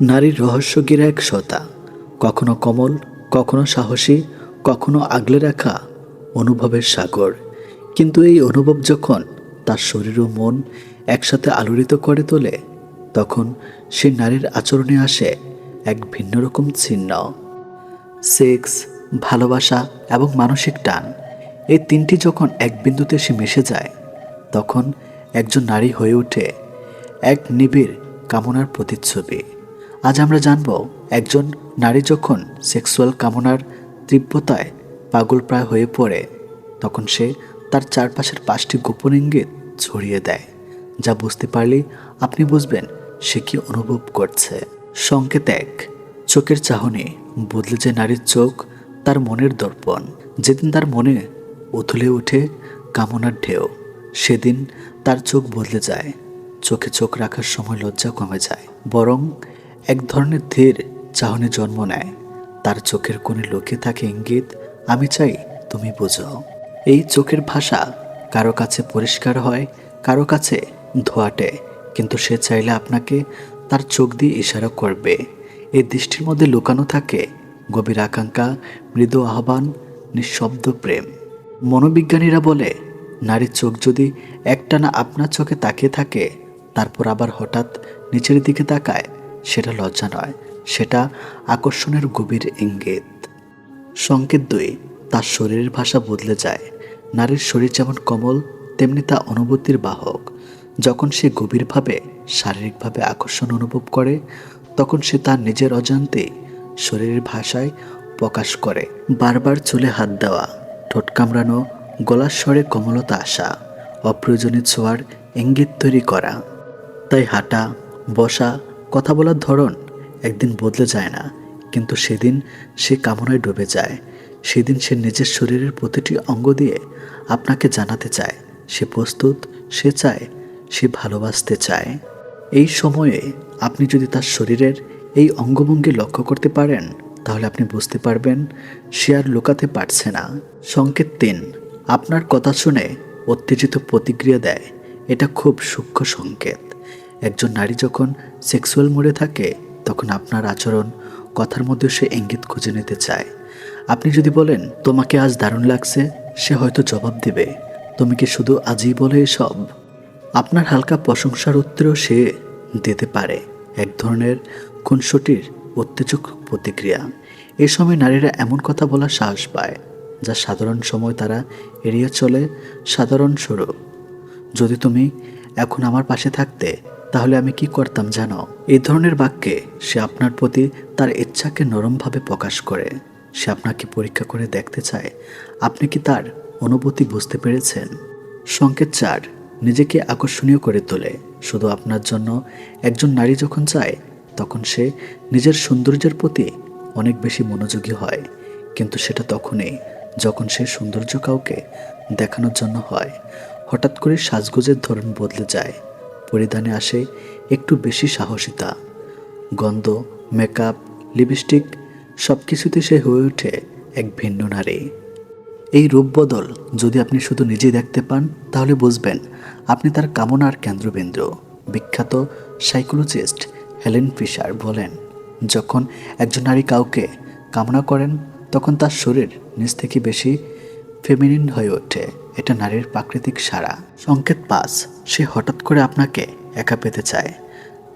নারীর রহস্যগিরা এক সতা কখনো কমল, কখনো সাহসী, কখনো আগলে রাখা অনুভবের সাগর। কিন্তু এই অনুভব যখন তার শরীর ও মন একসাথে আলোড়িত করে তোলে, তখন সে নারীর আচরণে আসে এক ভিন্ন রকম চিহ্ন সেক্স, ভালোবাসা এবং মানসিক টান, এই তিনটি যখন এক বিন্দুতে সে মিশে যায়, তখন একজন নারী হয়ে ওঠে এক নিবিড় কামনার প্রতিচ্ছবি। আজ আমরা জানব একজন নারী যখন সেক্সুয়াল কামনার তীব্রতায় পাগলপ্রায় হয়ে পড়ে, তখন সে তার চারপাশের পাঁচটি গোপন ইঙ্গিত ছড়িয়ে দেয়, যা বুঝতে পারলেই আপনি বুঝবেন সে কি অনুভব করছে। সংকেত এক, চোখের চাহনি বদলে যে নারীর চোখ, তার মনের দর্পণ। যেদিন তার মনে উথলে ওঠে কামনার ঢেউ, সেদিন তার চোখ বদলে যায়। চোখে চোখ রাখার সময় লজ্জা কমে যায়। বরং এক ধরনের ধীর চাহনি জন্ম নেয়। তার চোখের কোণে লোকে থাকে ইঙ্গিত, আমি চাই তুমি বুঝো। এই চোখের ভাষা কারও কাছে পরিষ্কার হয়, কারও কাছে ধোয়াটে, কিন্তু সে চাইলে আপনাকে তার চোখ দিয়ে ইশারা করবে। এই দৃষ্টির মধ্যে লুকানো থাকে গভীর আকাঙ্ক্ষা, মৃদু আহ্বান, নিঃশব্দ প্রেম। মনোবিজ্ঞানীরা বলে, নারীর চোখ যদি একটানা আপনার চোখে তাকিয়ে থাকে, তারপর আবার হঠাৎ নিচের দিকে তাকায় সেটা লজ্জা নয়, সেটা আকর্ষণের গভীর ইঙ্গিত। সংকেত দুই, তার শরীরের ভাষা বদলে যায়। নারীর শরীর যেমন কমল, তেমনি তা অনুভূতির বাহক। যখন সে গভীরভাবে, শারীরিকভাবে আকর্ষণ অনুভব করে, তখন সে তার নিজের অজান্তে শরীরের ভাষায় প্রকাশ করে। বারবার চুলে হাত দেওয়া, ঠোঁট কামড়ানো, গলার স্বরে কমলতা আসা, অপ্রয়োজনীয় ছোঁয়ার ইঙ্গিত তৈরি করা। তাই হাঁটা, বসা কথা বলার ধরন একদিন বদলে যায় না, কিন্তু সেদিন সে কামনায় ডুবে যায়। সেদিন সে নিজের শরীরের প্রতিটি অঙ্গ দিয়ে আপনাকে জানাতে চায়, সে প্রস্তুত, সে চায়, সে ভালোবাসতে চায়। এই সময়ে আপনি যদি তার শরীরের এই অঙ্গভঙ্গি লক্ষ্য করতে পারেন, তাহলে আপনি বুঝতে পারবেন সে আর লুকাতে পারছে না। সংকেত তিন, আপনার কথা শুনে উত্তেজিত প্রতিক্রিয়া দেয়। এটা খুব সূক্ষ্ম সংকেত। একজন নারী যখন সেক্সুয়াল মোডে থাকে, তখন আপনার আচরণ, কথার মধ্যে সে ইঙ্গিত খুঁজে নিতে চায়। আপনি যদি বলেন, তোমাকে আজ দারুণ লাগছে সে হয়তো জবাব দেবে, তুমি কি শুধু আজই বলে এসব? আপনার হালকা প্রশংসার উত্তরও সে দিতে পারে, এক ধরনের খুনসটির উত্তেজক প্রতিক্রিয়া। এ সময় নারীরা এমন কথা বলার সাহস পায়, যা সাধারণ সময় তারা এড়িয়ে চলে সাধারণ স্বরূপ যদি তুমি এখন আমার পাশে থাকতে তাহলে আমি কি করতাম জানো? এই ধরনের বাক্যে সে আপনার প্রতি তার ইচ্ছাকে নরমভাবে প্রকাশ করে। সে আপনাকে পরীক্ষা করে দেখতে চায়। আপনি কি তার অনুভূতি বুঝতে পেরেছেন? সংকেত চার, নিজেকে আকর্ষণীয় করে তোলে। শুধু আপনার জন্য, একজন নারী যখন চায়, তখন সে নিজের সৌন্দর্যের প্রতি অনেক বেশি মনোযোগী হয়। কিন্তু সেটা তখনই যখন সে সৌন্দর্য কাউকে দেখানোর জন্য হয়। হঠাৎ করে সাজগোজের ধরন বদলে যায়। পরিধানে আসে একটু বেশি সাহসিতা। গন্ধ মেকআপ লিপস্টিক সব কিছুতে সে হয়ে ওঠে এক ভিন্ন নারী। এই রূপ বদল যদি আপনি শুধু নিজে দেখতে পান, তাহলে বুঝবেন আপনি তার কামনার কেন্দ্রবিন্দু। বিখ্যাত সাইকোলজিস্ট হেলেন ফিশার বলেন, যখন একজন নারী কাউকে কামনা করেন, তখন তার শরীর নিজ থেকে বেশি ফেমিনিন হয়ে ওঠে। এটা নারীর প্রাকৃতিক সারা সংকেত পাস সে হঠাৎ করে আপনাকে একা পেতে চায়।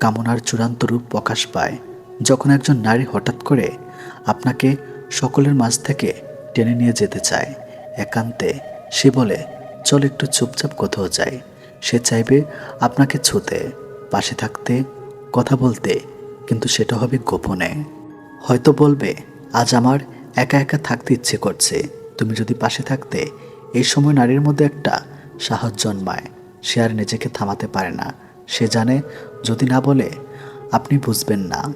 কামনার চূড়ান্ত রূপ প্রকাশ পায়। যখন একজন নারী হঠাৎ করে আপনাকে সকলের মাঝ থেকে টেনে নিয়ে যেতে চায়, একান্তে সে বলে, চল একটু চুপচাপ কোথাও যাই। সে চাইবে আপনাকে ছুতে, পাশে থাকতে, কথা বলতে, কিন্তু সেটা হবে গোপনে। হয়তো বলবে, আজ আমার একা একা থাকতে ইচ্ছে করছে। তুমি যদি পাশে থাকতে, এই সময় নারীর মধ্যে একটা সাহস জন্মায়। সে আর নিজেকে থামাতে পারে না। সে জানে, যদি না বলে, আপনি বুঝবেন না।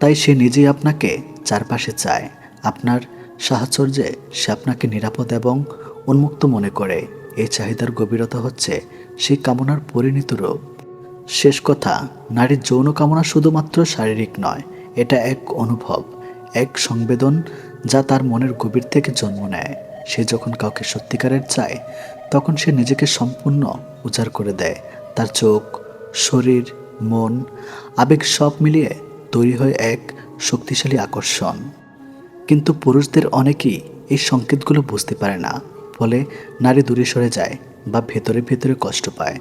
তাই সে নিজেই আপনাকে চারপাশে চায়। আপনার সাহচর্যে সে আপনাকে নিরাপদ এবং উন্মুক্ত মনে করে। এই চাহিদার গভীরতা হচ্ছে সেই কামনার পরিণত রূপ। শেষ কথা, নারীর যৌন কামনা শুধুমাত্র শারীরিক নয়, এটা এক অনুভব, এক সংবেদন যা তার মনের গভীর থেকে জন্ম নেয়। সে যখন কাউকে সত্যিকারের চায় তখন সে নিজেকে সম্পূর্ণ উজাড় করে দেয়। তার চোখ, শরীর, মন, আবেগ সব মিলিয়ে তৈরি হয় এক শক্তিশালী আকর্ষণ। কিন্তু পুরুষদের অনেকেই এই সংকেতগুলো বুঝতে পারে না, ফলে নারী দূরে সরে যায় বা ভেতরে ভেতরে কষ্ট পায়।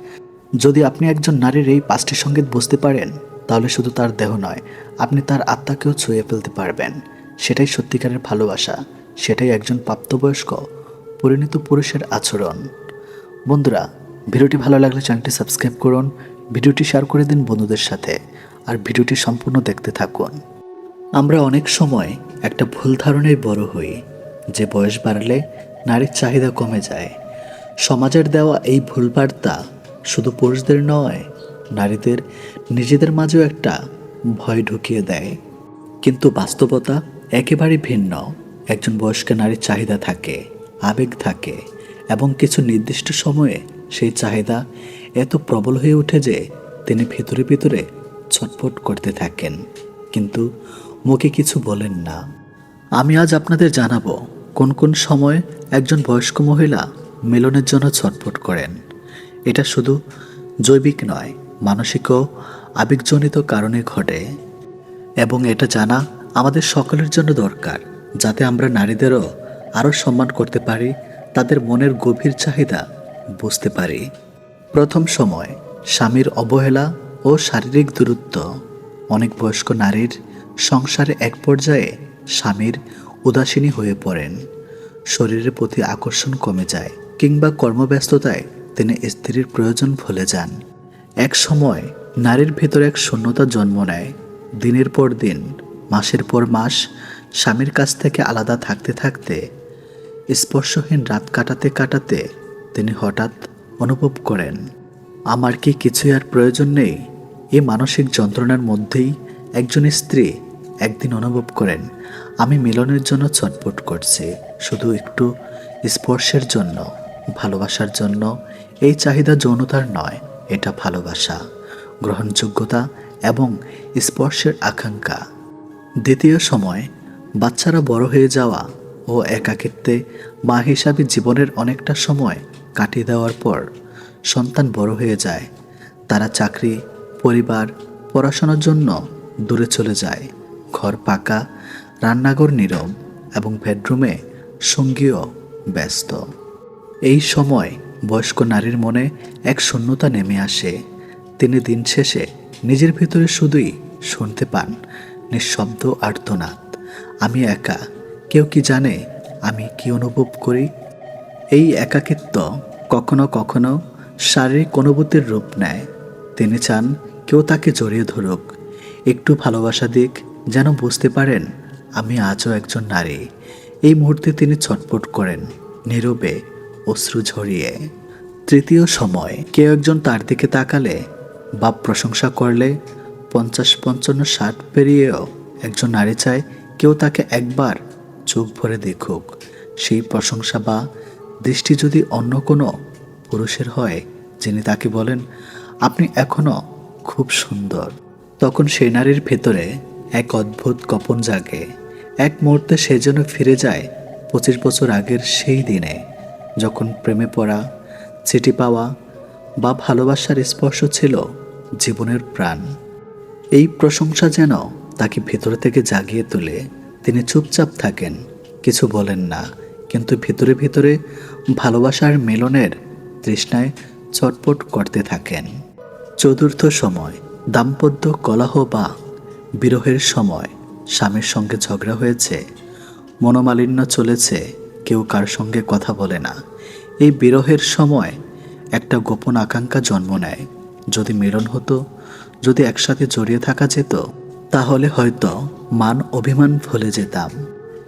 যদি আপনি একজন নারীর এই পাঁচটি সংকেত বুঝতে পারেন, তাহলে শুধু তার দেহ নয়, আপনি তার আত্মাকেও ছুঁয়ে ফেলতে পারবেন। সেটাই সত্যিকারের ভালোবাসা, সেটাই একজন প্রাপ্তবয়স্ক পরিণত পুরুষের আচরণ। বন্ধুরা, ভিডিওটি ভালো লাগলে চ্যানেলটি সাবস্ক্রাইব করুন, ভিডিওটি শেয়ার করে দিন বন্ধুদের সাথে, আর ভিডিওটি সম্পূর্ণ দেখতে থাকুন। আমরা অনেক সময় একটা ভুল ধারণায় বড় হই, যে বয়স বাড়লে নারীর চাহিদা কমে যায়। সমাজের দেওয়া এই ভুল বার্তা শুধু পুরুষদের নয়, নারীদের নিজেদের মাঝেও একটা ভয় ঢুকিয়ে দেয়। কিন্তু বাস্তবতা একেবারে ভিন্ন। একজন বয়স্ক নারীর চাহিদা থাকে। আবেগ থাকে এবং কিছু নির্দিষ্ট সময়ে সেই চাহিদা এত প্রবল হয়ে ওঠে যে তিনি ভেতরে ভেতরে ছটফট করতে থাকেন। কিন্তু মুখে কিছু বলেন না। আমি আজ আপনাদের জানাব কোন কোন সময় একজন বয়স্ক মহিলা মিলনের জন্য ছটফট করেন। এটা শুধু জৈবিক নয়, মানসিক ও আবেগজনিত কারণে ঘটে। এবং এটা জানা আমাদের সকলের জন্য দরকার, যাতে আমরা নারীদেরও আরও সম্মান করতে পারি, তাদের মনের গভীর চাহিদা বুঝতে পারি। প্রথম সময়, স্বামীর অবহেলা ও শারীরিক দূরত্ব। অনেক বয়স্ক নারীর সংসারে এক পর্যায়ে স্বামীর উদাসীনী হয়ে পড়েন। শরীরের প্রতি আকর্ষণ কমে যায় কিংবা কর্মব্যস্ততায় তিনি স্ত্রীর প্রয়োজন ভুলে যান। এক সময়, নারীর ভেতরে এক শূন্যতা জন্ম নেয়। দিনের পর দিন, মাসের পর মাস, স্বামীর কাছ থেকে আলাদা থাকতে থাকতে স্পর্শহীন রাত কাটাতে কাটাতে তিনি হঠাৎ অনুভব করেন, আমার কি কিছুই আর প্রয়োজন নেই? এই মানসিক যন্ত্রণার মধ্যেই একজন স্ত্রী একদিন অনুভব করেন, আমি মিলনের জন্য ছটপট করছি, শুধু একটু স্পর্শের জন্য, ভালোবাসার জন্য। এই চাহিদা যৌনতার নয়, এটা ভালোবাসা, গ্রহণযোগ্যতা এবং স্পর্শের আকাঙ্ক্ষা। দ্বিতীয় সময়, বাচ্চারা বড় হয়ে যাওয়া ও একাকিত্বে মা হিসাবে জীবনের অনেকটা সময় কাটিয়ে দেওয়ার পর সন্তান বড় হয়ে যায়। তারা চাকরি, পরিবার, পড়াশোনার জন্য দূরে চলে যায়। ঘর পাকা, রান্নাঘর নীরব এবং বেডরুমে সঙ্গীও ব্যস্ত। এই সময় বয়স্ক নারীর মনে এক শূন্যতা নেমে আসে। তিনি দিন শেষে নিজের ভিতরে শুধুই শুনতে পান, নিঃশব্দ আর্তনাদ। আমি একা কেউ কি জানে আমি কি অনুভব করি? এই একাকিত্ব কখনো কখনো শারীরিক অনুভূতির রূপ নেয়। তিনি চান কেউ তাকে জড়িয়ে ধরুক। একটু ভালোবাসা দিক, যেন বুঝতে পারেন আমি আজও একজন নারী। এই মুহূর্তে তিনি ছটপট করেন, নীরবে অশ্রু ঝরিয়ে। তৃতীয় সময়, কেউ একজন তার দিকে তাকালে বা প্রশংসা করলে পঞ্চাশ পঞ্চান্ন ষাট পেরিয়েও একজন নারী চায় কেউ তাকে একবার চোখ ভরে দেখুক, সেই প্রশংসা বা দৃষ্টি যদি অন্য কোনো পুরুষের হয়, যিনি তাকে বলেন, আপনি এখনও খুব সুন্দর। তখন সেই নারীর ভেতরে এক অদ্ভুত কপন জাগে। এক মুহূর্তে সে যেন ফিরে যায় পঁচিশ বছর আগের সেই দিনে, যখন প্রেমে পড়া, চিঠি পাওয়া বা ভালোবাসার স্পর্শ ছিল জীবনের প্রাণ। এই প্রশংসা যেন তাকে ভেতর থেকে জাগিয়ে তোলে তিনি চুপচাপ থাকেন। কিছু বলেন না, কিন্তু ভিতরে ভিতরে ভালোবাসার মিলনের তৃষ্ণায় চটপট করতে থাকেন। চতুর্থ সময়, দাম্পত্য কলহ বা বিরহের সময় স্বামীর সঙ্গে ঝগড়া হয়েছে। মনোমালিন্য চলেছে, কেউ কার সঙ্গে কথা বলে না। এই বিরহের সময় একটা গোপন আকাঙ্ক্ষা জন্ম নেয়। যদি মিলন হতো, যদি একসাথে জড়িয়ে থাকা যেত, তাহলে হয়তো মান অভিমান ভুলে যেতাম।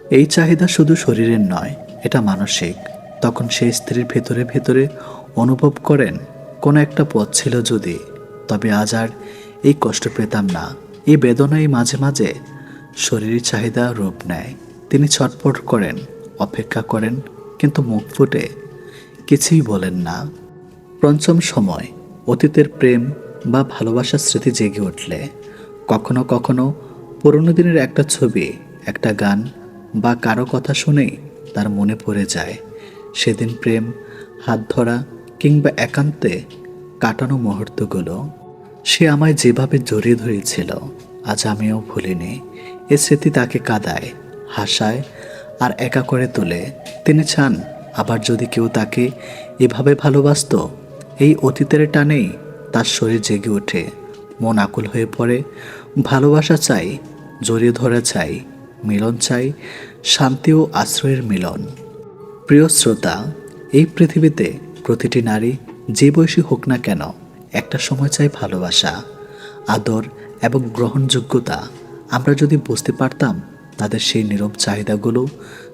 এই চাহিদা শুধু শরীরের নয়, এটা মানসিক। তখন সেই স্ত্রীর ভেতরে ভেতরে অনুভব করেন, কোনো একটা পথ ছিল যদি। তবে আজ আর এই কষ্ট পেতাম না। এই বেদনাই মাঝে মাঝে শরীরের চাহিদা রূপ নেয়। তিনি ছটপট করেন, অপেক্ষা করেন, কিন্তু মুখ ফুটে। কিছুই বলেন না। পঞ্চম সময়, অতীতের প্রেম বা ভালোবাসার স্মৃতি জেগে উঠলে। কখনো কখনো পুরনো দিনের একটা ছবি, একটা গান বা কারও কথা শুনেই তার মনে পড়ে যায়। সেদিন প্রেম, হাত ধরা কিংবা একান্তে কাটানো মুহূর্তগুলো, সে আমায় যেভাবে জড়িয়ে ধরেছিল, আজ আমিও ভুলিনি। এ স্মৃতি তাকে কাদায়, হাসায় আর একা করে তোলে। তিনি চান আবার যদি কেউ তাকে এভাবে ভালোবাসতো, এই অতীতের টানেই তার শরীর জেগে ওঠে। মন আকুল হয়ে পড়ে ভালোবাসা চাই, জড়িয়ে ধরা চাই, মিলন চাই, শান্তি ও আশ্রয়ের মিলন। প্রিয় শ্রোতা, এই পৃথিবীতে প্রতিটি নারী যে বয়সী হোক না কেন, একটা সময় চাই ভালোবাসা, আদর এবং গ্রহণযোগ্যতা। আমরা যদি বুঝতে পারতাম তাদের সেই নীরব চাহিদাগুলো,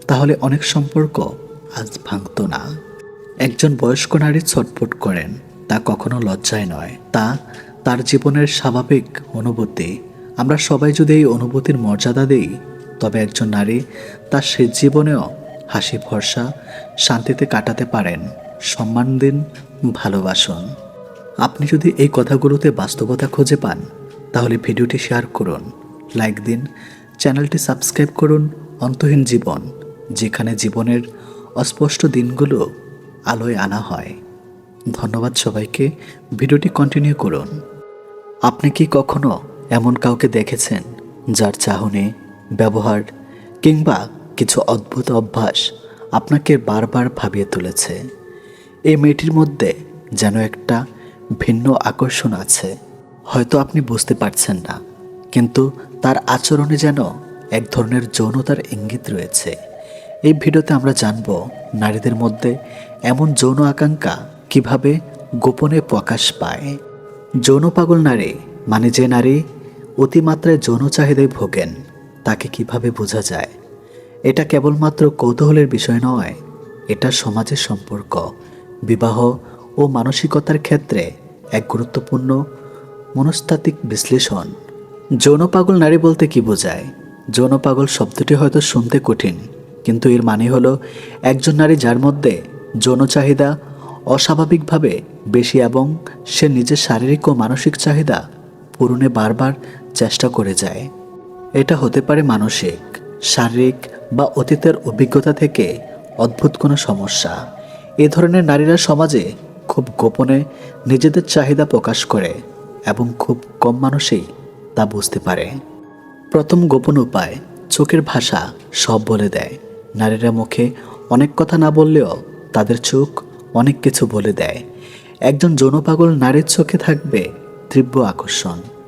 তাহলে অনেক সম্পর্ক আজ ভাঙত না। একজন বয়স্ক নারী ছটফট করেন, তা কখনো লজ্জায় নয়। তা তার জীবনের স্বাভাবিক অনুভূতি আমরা সবাই যদি এই অনুভূতির মর্যাদা দিই, তবে একজন নারী তার সে জীবনেও হাসি, ভরসা, শান্তিতে কাটাতে পারেন। সম্মান দিন, ভালোবাসুন। আপনি যদি এই কথাগুলোতে বাস্তবতা খুঁজে পান, তাহলে ভিডিওটি শেয়ার করুন, লাইক দিন, চ্যানেলটি সাবস্ক্রাইব করুন, অন্তহীন জীবন, যেখানে জীবনের অস্পষ্ট দিনগুলো আলোয় আনা হয়। ধন্যবাদ সবাইকে, ভিডিওটি কন্টিনিউ করুন। আপনি কি কখনো এমন কাউকে দেখেছেন যার চাহনি, ব্যবহার কিংবা কিছু অদ্ভুত অভ্যাস আপনাকে বারবার ভাবিয়ে তুলেছে। এই মেয়েটির মধ্যে যেন একটা ভিন্ন আকর্ষণ আছে। হয়তো আপনি বুঝতে পারছেন না, কিন্তু তার আচরণে যেন এক ধরনের যৌনতার ইঙ্গিত রয়েছে। এই ভিডিওতে আমরা জানব নারীদের মধ্যে এমন যৌন আকাঙ্ক্ষা কীভাবে গোপনে প্রকাশ পায়। যৌন পাগল নারী মানে যে নারী অতিমাত্রায় যৌন চাহিদায় ভোগেন, তাকে কীভাবে বোঝা যায়? এটা কেবলমাত্র কৌতূহলের বিষয় নয়, এটা সমাজের সম্পর্ক। বিবাহ ও মানসিকতার ক্ষেত্রে এক গুরুত্বপূর্ণ মনস্তাত্ত্বিক বিশ্লেষণ। যৌন পাগল নারী বলতে কি বোঝায়? যৌন পাগল শব্দটি হয়তো শুনতে কঠিন, কিন্তু এর মানে হলো একজন নারী যার মধ্যে যৌন চাহিদা অস্বাভাবিকভাবে বেশি এবং সে নিজের শারীরিক ও মানসিক চাহিদা পূরণে বারবার চেষ্টা করে যায়। এটা হতে পারে মানসিক, শারীরিক বা অতীতের অভিজ্ঞতা থেকে অদ্ভুত কোনো সমস্যা। এ ধরনের নারীরা সমাজে খুব গোপনে নিজেদের চাহিদা প্রকাশ করে এবং খুব কম মানুষই তা বুঝতে পারে। প্রথম গোপন উপায়, চোখের ভাষা সব বলে দেয়। নারীরা মুখে অনেক কথা না বললেও তাদের চোখ অনেক কিছু বলে দেয়। একজন যৌনপাগল নারীর চোখে থাকবে তীব্র আকর্ষণ।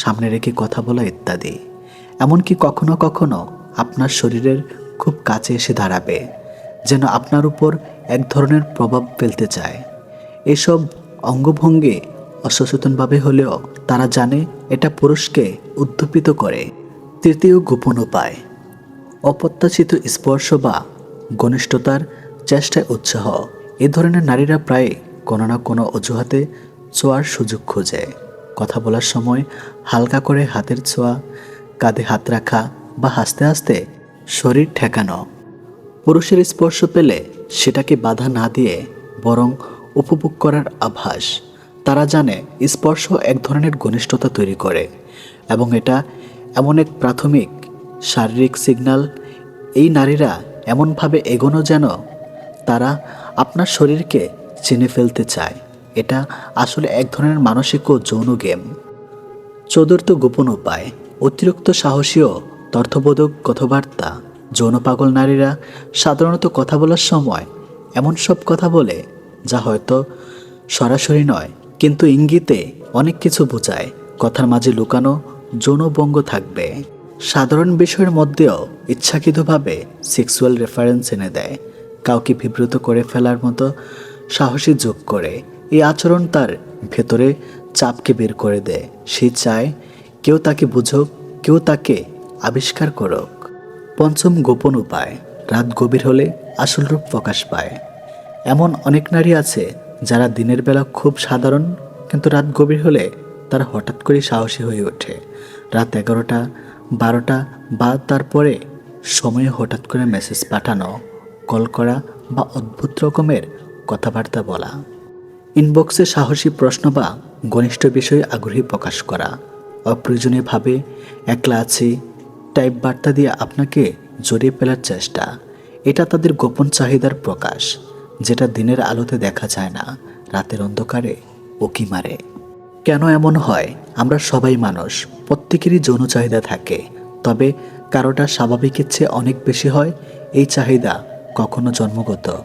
সামনে রেখে কথা বলা ইত্যাদি। এমনকি কখনো কখনো আপনার শরীরের খুব কাছে এসে দাঁড়াবে, যেন আপনার উপর এক ধরনের প্রভাব ফেলতে চায়। এসব অঙ্গভঙ্গি অসচেতনভাবে হলেও তারা জানে এটা পুরুষকে উদ্দীপিত করে। তৃতীয় গোপন উপায়, অপ্রত্যাশিত স্পর্শ বা ঘনিষ্ঠতার চেষ্টায় উৎসাহ। এ ধরনের নারীরা প্রায় কোনো না কোনো অজুহাতে ছোঁয়ার সুযোগ খোঁজে। কথা বলার সময় হালকা করে হাতের ছোঁয়া, কাঁধে হাত রাখা বা হাসতে হাসতে শরীর ঠেকানো। পুরুষের স্পর্শ পেলে সেটাকে বাধা না দিয়ে বরং উপভোগ করার আভাস। তারা জানে স্পর্শ এক ধরনের ঘনিষ্ঠতা তৈরি করে এবং এটা এমন এক প্রাথমিক শারীরিক সিগন্যাল এই নারীরা এমনভাবে এগোনো যেন তারা আপনার শরীরকে চিনে ফেলতে চায়। এটা আসলে এক ধরনের মানসিক ও যৌন গেম। চতুর্থ গোপন উপায়, অতিরিক্ত সাহসী ও তর্থবোধক কথাবার্তা। যৌন পাগল নারীরা সাধারণত কথা বলার সময় এমন সব কথা বলে, যা হয়তো সরাসরি নয়, কিন্তু ইঙ্গিতে অনেক কিছু বোঝায়, কথার মাঝে লুকানো যৌনবঙ্গ থাকবে। সাধারণ বিষয়ের মধ্যেও ইচ্ছাকৃতভাবে সেক্সুয়াল রেফারেন্স এনে দেয়, কাউকে বিব্রত করে ফেলার মতো সাহসী যোগ করে। এই আচরণ তার ভেতরে চাপকে বের করে দেয়। সে চায়, কেউ তাকে বুঝুক, কেউ তাকে আবিষ্কার করুক। পঞ্চম গোপন উপায়, রাত গভীর হলে আসল রূপ প্রকাশ পায়। এমন অনেক নারী আছে যারা দিনের বেলা খুব সাধারণ, কিন্তু রাত গভীর হলে তারা হঠাৎ করে সাহসী হয়ে ওঠে। রাত এগারোটা, বারোটা বা তারপরে সময়ে হঠাৎ করে মেসেজ পাঠানো, কল করা বা অদ্ভুত রকমের কথাবার্তা বলা। ইনবক্সে সাহসী প্রশ্ন বা ঘনিষ্ঠ বিষয়ে আগ্রহী প্রকাশ করা। অপ্রয়োজনীয়ভাবে একলা আছি টাইপ বার্তা দিয়ে আপনাকে জড়িয়ে ফেলার চেষ্টা। এটা তাদের গোপন চাহিদার প্রকাশ, যেটা দিনের আলোতে দেখা যায় না, রাতের অন্ধকারে উকি মারে। কেন এমন হয়? আমরা সবাই মানুষ, প্রত্যেকেরই যৌন চাহিদা থাকে। তবে কারোটা স্বাভাবিকের চেয়ে অনেক বেশি হয়, এই চাহিদা কখনো জন্মগত।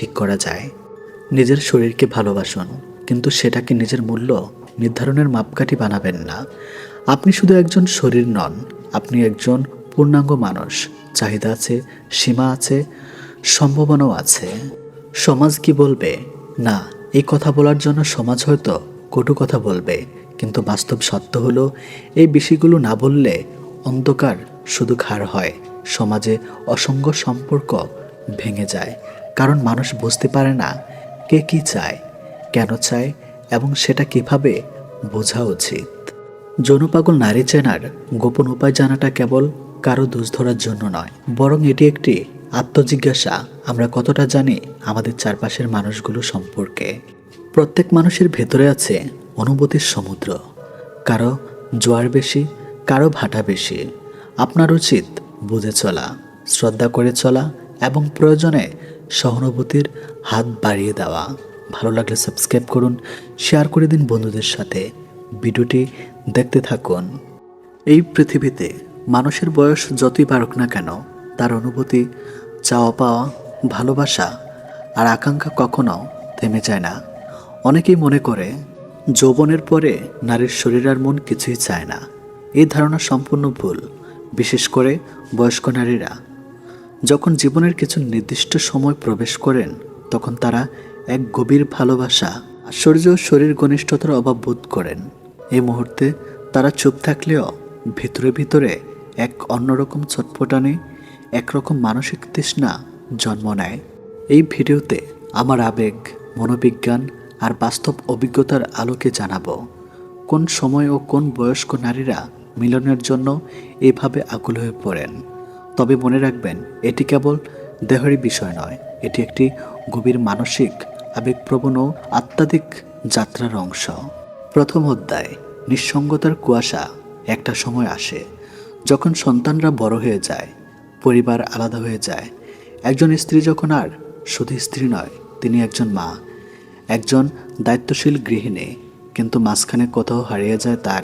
ঠিক করা যায়। নিজের শরীরকে ভালোবাসুন, কিন্তু সেটাকে নিজের মূল্য নির্ধারণের মাপকাঠি বানাবেন না। আপনি শুধু একজন শরীর নন, আপনি একজন পূর্ণাঙ্গ মানুষ। চাহিদা আছে, সীমা আছে, সম্ভাবনাও আছে। সমাজ কি বলবে? না, এই কথা বলার জন্য সমাজ হয়তো কটু কথা বলবে, কিন্তু বাস্তব সত্য হলো, এই বিষয়গুলো না বললে অন্ধকার শুধু ঘাড় হয়, সমাজে অসংখ্য সম্পর্ক ভেঙে যায়। কারণ মানুষ বুঝতে পারে না কে কি চায়, কেন চায় এবং সেটা কীভাবে বোঝা উচিত। যৌনপাগল নারী চেনার গোপন উপায় জানাটা কেবল কারও দোষ ধরার জন্য নয়, বরং এটি একটি আত্মজিজ্ঞাসা। আমরা কতটা জানি আমাদের চারপাশের মানুষগুলো সম্পর্কে। প্রত্যেক মানুষের ভেতরে আছে অনুভূতির সমুদ্র। কারও জোয়ার বেশি, কারও ভাটা বেশি। আপনার উচিত বুঝে চলা, শ্রদ্ধা করে চলা এবং প্রয়োজনে সহানুভূতির হাত বাড়িয়ে দেওয়া। ভালো লাগলে সাবস্ক্রাইব করুন, শেয়ার করে দিন বন্ধুদের সাথে। ভিডিওটি দেখতে থাকুন। এই পৃথিবীতে মানুষের বয়স যতই বাড়ুক না কেন, তার অনুভূতি, চাওয়া পাওয়া, ভালোবাসা আর আকাঙ্ক্ষা কখনো থেমে যায় না। অনেকেই মনে করে, যৌবনের পরে নারীর শরীর আর মন কিছুই চায় না। এই ধারণা সম্পূর্ণ ভুল, বিশেষ করে বয়স্ক নারীরা। যখন জীবনের কিছু নির্দিষ্ট সময় প্রবেশ করেন, তখন তারা এক গভীর ভালোবাসা, আশ্চর্য শরীর ঘনিষ্ঠতার অভাব বোধ করেন। এই মুহূর্তে তারা চুপ থাকলেও ভিতরে ভিতরে এক অন্যরকম ছটফটানি, একরকম মানসিক তৃষ্ণা জন্ম নেয়। এই ভিডিওতে আমার আবেগ, মনোবিজ্ঞান আর বাস্তব অভিজ্ঞতার আলোকে জানাব, কোন সময় ও কোন বয়স্ক নারীরা মিলনের জন্য এভাবে আকুল হয়ে পড়েন। তবে মনে রাখবেন, এটি কেবল দেহেরই বিষয় নয়, এটি একটি গভীর মানসিক, আবেগপ্রবণ ও আত্মাধিক যাত্রার অংশ। প্রথম অধ্যায়, নিঃসঙ্গতার কুয়াশা, একটা সময় আসে, যখন সন্তানরা বড় হয়ে যায়, পরিবার আলাদা হয়ে যায়, একজন স্ত্রী যখন আর শুধু স্ত্রী নয়, তিনি একজন মা, একজন দায়িত্বশীল গৃহিণী, কিন্তু মাঝখানে কোথাও হারিয়ে যায় তার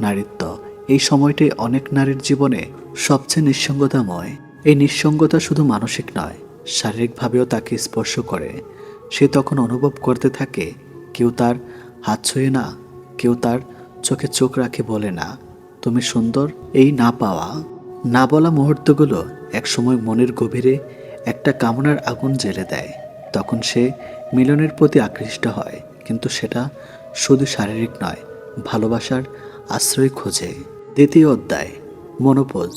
নারীত্ব। এই সময়টি অনেক নারীর জীবনে সবচেয়ে নিঃসঙ্গতাময়। এই নিঃসঙ্গতা শুধু মানসিক নয়, শারীরিকভাবেও তাকে স্পর্শ করে। সে তখন অনুভব করতে থাকে, কেউ তার হাত ছুঁয়ে না, কেউ তার চোখে চোখ রাখে বলে না, তুমি সুন্দর, এই না পাওয়া। না বলা মুহূর্তগুলো একসময় মনের গভীরে একটা কামনার আগুন জ্বেলে দেয়। তখন সে মিলনের প্রতি আকৃষ্ট হয়, কিন্তু সেটা শুধু শারীরিক নয়, ভালোবাসার আশ্রয় খোঁজে। দ্বিতীয় অধ্যায় মনোপোজ,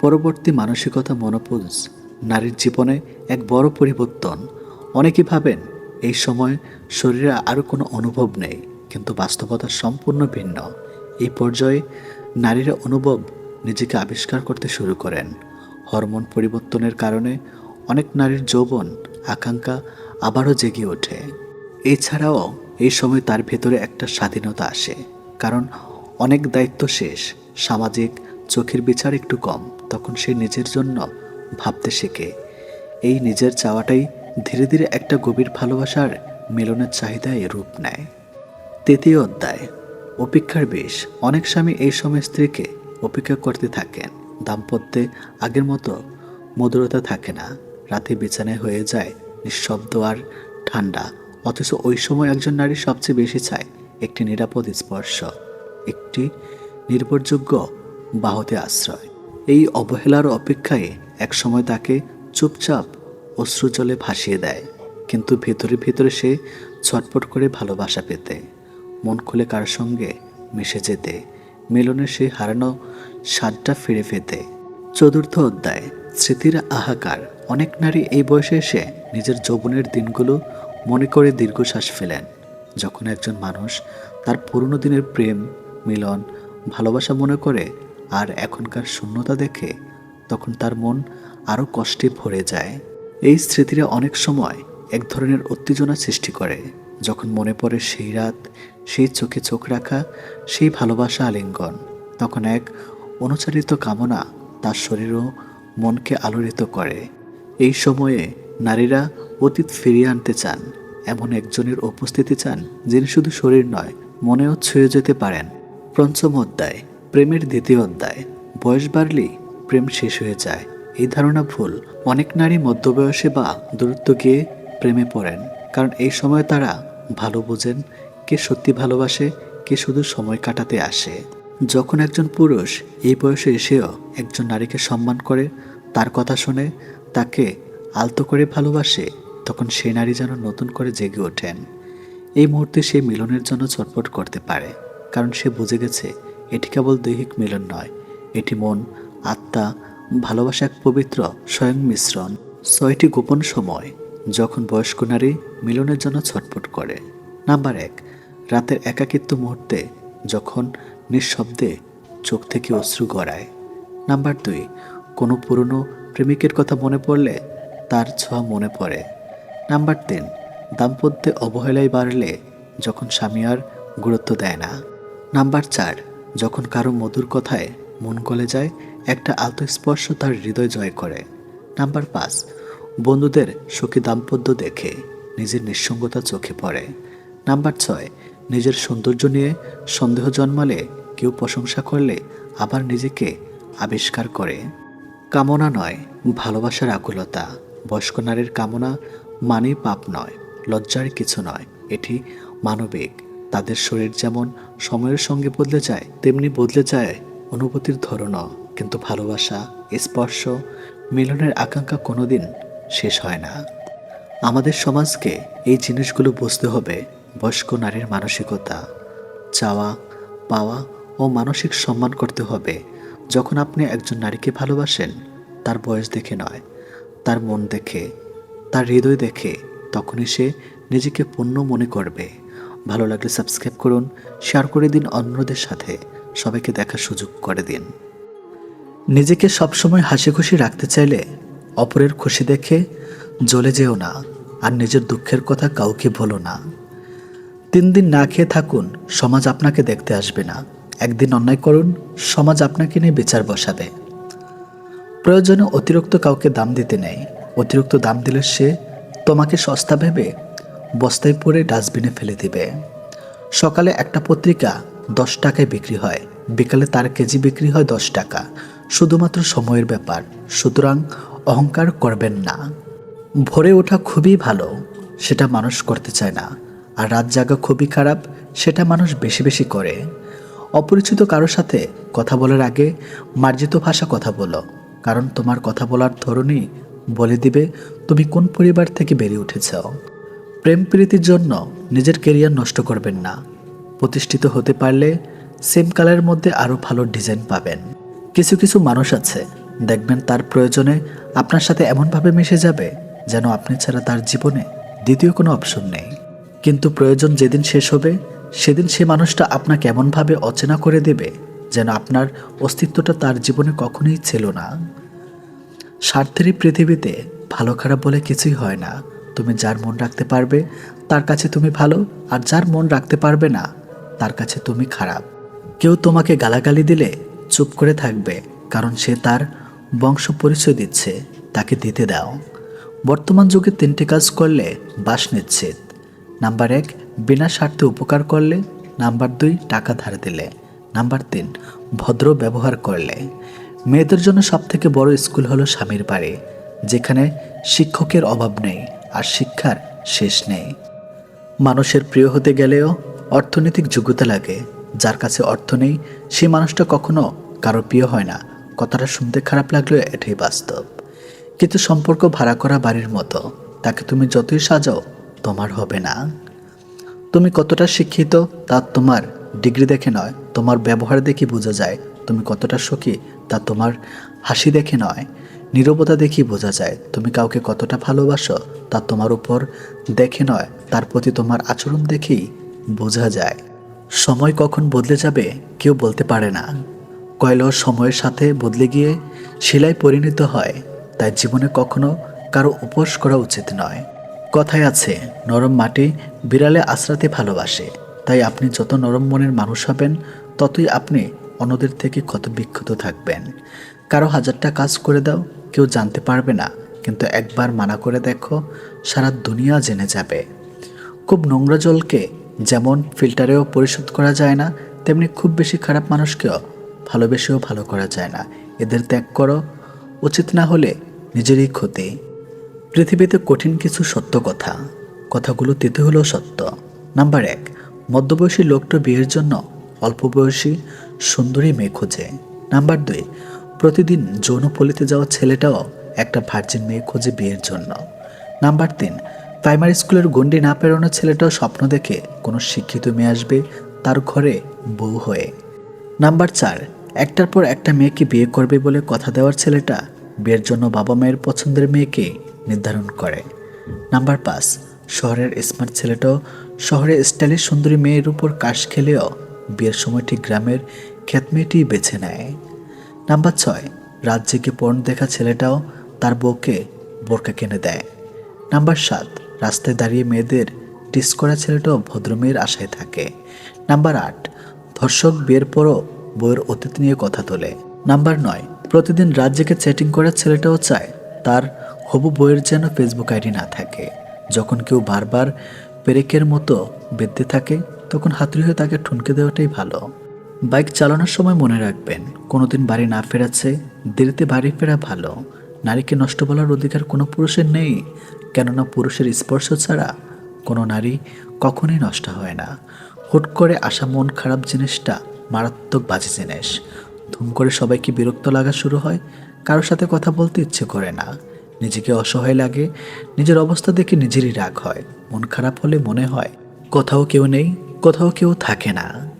পরবর্তী মানসিকতা মনোপুজ, নারীর জীবনে এক বড় পরিবর্তন। অনেকেই ভাবেন, এই সময় শরীরে আরও কোনো অনুভব নেই, কিন্তু বাস্তবতা সম্পূর্ণ ভিন্ন। এই পর্যায়ে নারীরা অনুভব নিজেকে আবিষ্কার করতে শুরু করেন। হরমোন পরিবর্তনের কারণে অনেক নারীর যৌবন, আকাঙ্ক্ষা আবারও জেগে ওঠে। এছাড়াও এই সময় তার ভেতরে একটা স্বাধীনতা আসে, কারণ অনেক দায়িত্ব শেষ, সামাজিক চোখের বিচার একটু কম, তখন সে নিজের জন্য ভাবতে শেখে। এই নিজের চাওয়াটাই ধীরে ধীরে একটা গভীর ভালোবাসার মিলনের চাহিদায় রূপ নেয়। তৃতীয় অধ্যায়, অপেক্ষার বেশ। অনেক স্বামী এই সময় স্ত্রীকে অপেক্ষা করতে থাকেন। দাম্পত্যে আগের মতো মধুরতা থাকে না। রাতে বিছানায় হয়ে যায় নিঃশব্দ আর ঠান্ডা। অথচ ওই সময় একজন নারী সবচেয়ে বেশি চায় একটি নিরাপদ স্পর্শ, একটি নির্ভরযোগ্য বাহতে আশ্রয়। এই অবহেলার অপেক্ষায় একসময় তাকে চুপচাপ অশ্রুজলে ভাসিয়ে দেয়, কিন্তু ভেতরে ভেতরে সে ছটপট করে ভালোবাসা পেতে, মন খুলে কার সঙ্গে মিশে যেতে মিলনের সেই হারানো স্বাদটা ফিরে পেতে। চতুর্থ অধ্যায়, স্মৃতির আহাকার। অনেক নারী এই বয়সে এসে নিজের যৌবনের দিনগুলো মনে করে দীর্ঘশ্বাস ফেলেন। যখন একজন মানুষ তার পুরনো দিনের প্রেম, মিলন, ভালোবাসা মনে করে আর এখনকার শূন্যতা দেখে তখন তার মন আরও কষ্টে ভরে যায়। এই স্মৃতিরা অনেক সময় এক ধরনের উত্তেজনা সৃষ্টি করে। যখন মনে পড়ে সেই রাত, সেই চোখে চোখ রাখা, সেই ভালোবাসা আলিঙ্গন, তখন এক অনুচারিত কামনা তার শরীর ও মনকে আলোড়িত করে। এই সময়ে নারীরা অতীত ফিরিয়ে আনতে চান, এমন একজনের উপস্থিতি চান যিনি শুধু শরীর নয়, মনেও ছুঁয়ে যেতে পারেন। পঞ্চম অধ্যায়। প্রেমের দ্বিতীয় অধ্যায় বয়স বাড়লেই প্রেম শেষ হয়ে যায়। এই ধারণা ভুল। অনেক নারী মধ্যবয়সে বা দূরত্ব গিয়ে প্রেমে পড়েন। কারণ এই সময় তারা ভালো বোঝেন, কে সত্যি ভালোবাসে, কে শুধু সময় কাটাতে আসে। যখন একজন পুরুষ এই বয়সে এসেও একজন নারীকে সম্মান করে, তার কথা শুনে, তাকে আলতো করে ভালোবাসে, তখন সে নারী যেন নতুন করে জেগে ওঠেন। এই মুহূর্তে সে মিলনের জন্য ছটফট করতে পারে, কারণ সে বুঝে গেছে এটি কেবল দৈহিক মিলন নয়, এটি মন, আত্মা, ভালোবাসা এক পবিত্র, স্বয়ং মিশ্রণ। ছয়টি গোপন সময়, যখন বয়স্ক নারী মিলনের জন্য ছটফট করে। নাম্বার এক, রাতের একাকিত্ব মুহূর্তে, যখন নিঃশব্দে চোখ থেকে অশ্রু গড়ায়। নাম্বার দুই, কোনো পুরনো প্রেমিকের কথা মনে পড়লে তার ছোঁয়া মনে পড়ে। নাম্বার তিন দাম্পত্যে অবহেলায় বাড়লে যখন স্বামী আর গুরুত্ব দেয় না। নাম্বার চার যখন কারও মধুর কথায় মন গলে যায়, একটা আত্মস্পর্শ তার হৃদয় জয় করে। নাম্বার পাঁচ, বন্ধুদের সুখী দাম্পত্য দেখে নিজের নিঃসঙ্গতা চোখে পড়ে। নাম্বার ছয়, নিজের সৌন্দর্য নিয়ে সন্দেহ জন্মালে কেউ প্রশংসা করলে আবার নিজেকে আবিষ্কার করে। কামনা নয়, ভালোবাসার আকুলতা। বয়স্ক নারীর কামনা মানেই পাপ নয়, লজ্জার কিছু নয়, এটি মানবিক। তাদের শরীর যেমন সময়ের সঙ্গে বদলে যায়, তেমনি বদলে যায় অনুভূতির ধরনও। কিন্তু ভালোবাসা, স্পর্শ, মিলনের আকাঙ্ক্ষা কোনোদিন শেষ হয় না। আমাদের সমাজকে এই জিনিসগুলো বুঝতে হবে, বয়স্ক নারীর মানসিকতা, চাওয়া, পাওয়া ও মানসিক সম্মান করতে হবে। যখন আপনি একজন নারীকে ভালোবাসেন, তার বয়স দেখে নয়, তার মন দেখে, তার হৃদয় দেখে, তখনই সে নিজেকে পূর্ণ মনে করবে। ভালো লাগলে সাবস্ক্রাইব করুন শেয়ার করে দিন অন্যদের সাথে, সবাইকে দেখার সুযোগ করে দিন। নিজেকে সবসময় হাসি খুশি রাখতে চাইলে অপরের খুশি দেখে জ্বলে যেও না, আর নিজের দুঃখের কথা কাউকে বলো না। তিন দিন না খেয়ে থাকুন, সমাজ আপনাকে দেখতে আসবে না। একদিন অন্যায় করুন, সমাজ আপনাকে নিয়ে বিচার বসাবে। প্রয়োজনে অতিরিক্ত কাউকে দাম দিতে নেই, অতিরিক্ত দাম দিলে সে তোমাকে সস্তা ভেবে বস্তায় পরে ডাস্টবিনে ফেলে দিবে। সকালে একটা পত্রিকা দশ টাকায় বিক্রি হয়। বিকালে তার কেজি বিক্রি হয় দশ টাকা। শুধুমাত্র সময়ের ব্যাপার। সুতরাং অহংকার করবেন না। ভোরে ওঠা খুবই ভালো, সেটা মানুষ করতে চায় না। আর রাত জাগা খুবই খারাপ, সেটা মানুষ বেশি বেশি করে। অপরিচিত কারোর সাথে কথা বলার আগে মার্জিত ভাষা কথা বলো, কারণ তোমার কথা বলার ধরনই বলে দিবে তুমি কোন পরিবার থেকে বেরিয়ে উঠেছ। প্রেম প্রীতির জন্য নিজের কেরিয়ার নষ্ট করবেন না। প্রতিষ্ঠিত হতে পারলে সেম কালারের মধ্যে আরও ভালো ডিজাইন পাবেন। কিছু কিছু মানুষ আছে, দেখবেন তার প্রয়োজনে আপনার সাথে এমনভাবে মিশে যাবে যেন আপনি ছাড়া তার জীবনে দ্বিতীয় কোনো অপশন নেই। কিন্তু প্রয়োজন যেদিন শেষ হবে, সেদিন সে মানুষটা আপনাকে এমনভাবে অচেনা করে দেবে যেন আপনার অস্তিত্বটা তার জীবনে কখনোই ছিল না। স্বার্থেরই পৃথিবীতে ভালো খারাপ বলে কিছুই হয় না। তুমি যার মন রাখতে পারবে, তার কাছে তুমি ভালো, আর যার মন রাখতে পারবে না, তার কাছে তুমি খারাপ। কেউ তোমাকে গালাগালি দিলে চুপ করে থাকবে, কারণ সে তার বংশ পরিচয় দিচ্ছে, তাকে দিতে দাও। বর্তমান যুগে তিনটি কাজ করলে বাস নিশ্চিত। নাম্বার এক, বিনা স্বার্থে উপকার করলে। নাম্বার দুই, টাকা ধার দিলে। নাম্বার তিন, ভদ্র ব্যবহার করলে। মেয়েদের জন্য সবথেকে বড় স্কুল হলো স্বামীর বাড়ি, যেখানে শিক্ষকের অভাব নেই। আর শিক্ষার শেষ নেই। মানুষের প্রিয় হতে গেলেও অর্থনৈতিক যোগ্যতা লাগে। যার কাছে অর্থ নেই, সেই মানুষটা কখনো কারও প্রিয় হয় না। কথাটা শুনতে খারাপ লাগলেও এটাই বাস্তব। কিন্তু সম্পর্ক ভাড়া করা বাড়ির মতো। তাকে তুমি যতই সাজাও, তোমার হবে না। তুমি কতটা শিক্ষিত, তা তোমার ডিগ্রি দেখে নয়। তোমার ব্যবহার দেখে বোঝা যায়। তুমি কতটা সুখী, তা তোমার হাসি দেখে নয়। নীরবতা দেখেই বোঝা যায়, তুমি কাউকে কতটা ভালোবাসো তা তোমার উপর দেখে নয়, তার প্রতি তোমার আচরণ দেখেই বোঝা যায়। সময় কখন বদলে যাবে কেউ বলতে পারে না। কয়লা সময়ের সাথে বদলে গিয়ে শিলায় পরিণত হয়, তাই জীবনে কখনো কারও উপোস করা উচিত নয়। কথায় আছে, নরম মাটি বিড়ালে আশ্রাতে ভালোবাসে, তাই আপনি যত নরম মনের মানুষ হবেন, ততই আপনি অন্যদের থেকে ক্ষত বিক্ষত থাকবেন। কারও হাজারটা কাজ করে দাও কেউ জানতে পারবে না। কিন্তু একবার মানা করে দেখো, সারা দুনিয়া জেনে যাবে। খুব নোংরা জলকে যেমন ফিল্টারেও পরিশোধ করা যায় না, তেমনি খুব বেশি খারাপ মানুষকেও ভালোবেসেও ভালো করা যায় না। এদের ত্যাগ করো। উচিত না হলে নিজেরই ক্ষতি। পৃথিবীতে কঠিন কিছু সত্য কথা। কথাগুলো তিতে হলেও সত্য। নাম্বার এক, মধ্যবয়সী লোকটা বিয়ের জন্য অল্প বয়সী সুন্দরী মেয়ে খোঁজে। নাম্বার দুই প্রতিদিন যৌনপল্লিতে যাওয়া ছেলেটাও একটা ভার্জিন মেয়ে খোঁজে বিয়ের জন্য। নাম্বার তিন, প্রাইমারি স্কুলের গণ্ডি না পেরোনো ছেলেটাও স্বপ্ন দেখে কোনো শিক্ষিত মেয়ে আসবে তার ঘরে বউ হয়ে। নাম্বার চার, একটার পর একটা মেয়েকে বিয়ে করবে বলে কথা দেওয়ার ছেলেটা বিয়ের জন্য বাবা মায়ের পছন্দের মেয়েকে নির্ধারণ করে। নাম্বার পাঁচ, শহরের স্মার্ট ছেলেটাও শহরের স্টাইলিশ সুন্দরী মেয়ের উপর কাশ খেলেও বিয়ের সময় ঠিক গ্রামের খ্যাত বেছে নেয়। নাম্বার ছয় জেগে পর্ন দেখা ছেলেটাও তার বউকে বোরকা কিনে দেয়। নাম্বার সাত, রাস্তায় দাঁড়িয়ে মেয়েদের ডিস করা ছেলেটাও ভদ্রমেয়ের আশায় থাকে। নাম্বার আট, ধর্ষক বিয়ের পরও বইয়ের অতীত নিয়ে কথা তোলে। নাম্বার নয়, প্রতিদিন রাত জেগে চ্যাটিং করা ছেলেটাও চায় তার হবু বইয়ের যেন ফেসবুক আইডি না থাকে। যখন কেউ বারবার পেরেকের মতো বেঁধতে থাকে, তখন হাতুড়ি হয়ে তাকে ঠুনকে দেওয়াটাই ভালো। বাইক চালানোর সময় মনে রাখবেন, কোনোদিন বাড়ি না ফেরাচ্ছে, দেরিতে বাড়ি ফেরা ভালো। নারীকে নষ্ট বলার অধিকার কোনো পুরুষের নেই, কেননা পুরুষের স্পর্শ ছাড়া কোনো নারী কখনোই নষ্ট হয় না। হুট করে আসা মন খারাপ জিনিসটা মারাত্মক বাজে জিনিস। ধুম করে সবাইকে বিরক্ত লাগা শুরু হয় কারোর সাথে কথা বলতে ইচ্ছে করে না। নিজেকে অসহায় লাগে, নিজের অবস্থা দেখে নিজেরই রাগ হয়। মন খারাপ হলে মনে হয়, কোথাও কেউ নেই, কোথাও কেউ থাকে না।